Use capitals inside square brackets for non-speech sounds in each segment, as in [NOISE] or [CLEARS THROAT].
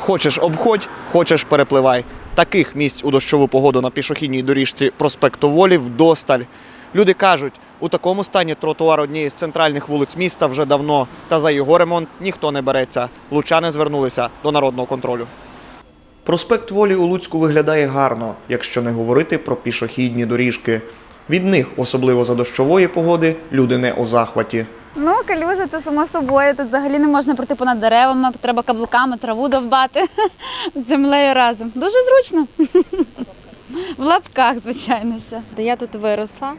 Хочеш обходь, хочеш перепливай. Таких місць у дощову погоду на пішохідній доріжці проспекту Волі вдосталь. Люди кажуть, у такому стані тротуар однієї з центральних вулиць міста вже давно, та за його ремонт ніхто не береться. Лучани звернулися до народного контролю. Проспект Волі у Луцьку виглядає гарно, якщо не говорити про пішохідні доріжки. Від них, особливо за дощової погоди, люди не у захваті. Ну, калюжа, це само собою. Тут взагалі не можна пройти понад деревами, треба каблуками траву довбати з землею разом. Дуже зручно. В лапках, звичайно, ще. Я тут виросла.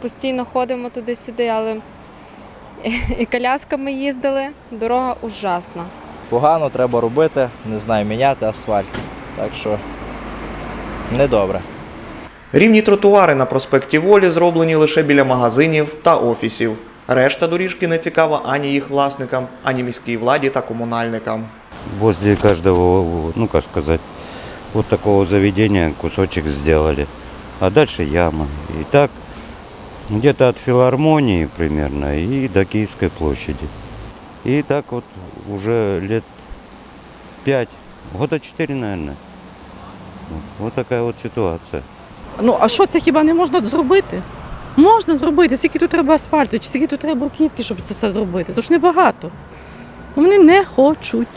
Постійно ходимо туди-сюди, але і колясками їздили. Дорога ужасна. Погано треба робити, не знаю, міняти асфальт. Так що недобре. Рівні тротуари на проспекті Волі зроблені лише біля магазинів та офісів. Решта доріжки не цікава ані їх власникам, ані міській владі та комунальникам. возле каждого, ну как сказать, вот такого заведения кусочек сделали. А дальше яма. И так где-то от филармонии примерно и до Киевской площади. И так вот уже лет пять, года четыре, наверное. Вот, вот такая вот ситуация. Ну, а що це хіба не можна зробити? Можна зробити, скільки тут треба асфальту, чи скільки тут треба бруківки, щоб це все зробити. Тож небагато. Вони не хочуть.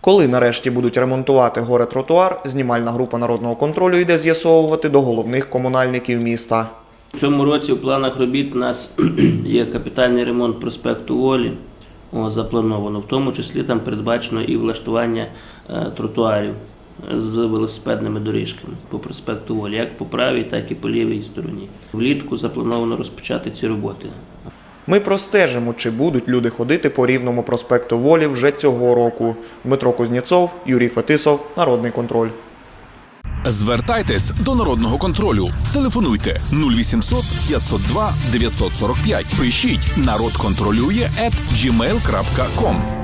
Коли нарешті будуть ремонтувати горе тротуар, знімальна група народного контролю йде з'ясовувати до головних комунальників міста. У цьому році в планах робіт у нас [CLEARS THROAT] є капітальний ремонт проспекту Волі. О, заплановано. В тому числі там передбачено і влаштування е, тротуарів з велосипедними доріжками по проспекту Волі, як по правій, так і по лівій стороні. Влітку заплановано розпочати ці роботи. Ми простежимо, чи будуть люди ходити по рівному проспекту Волі вже цього року. Дмитро Кузнєцов, Юрій Фетисов, Народний контроль. Звертайтесь до народного контролю. Телефонуйте 0800 502 945. Пишіть народ контролює at gmail.com.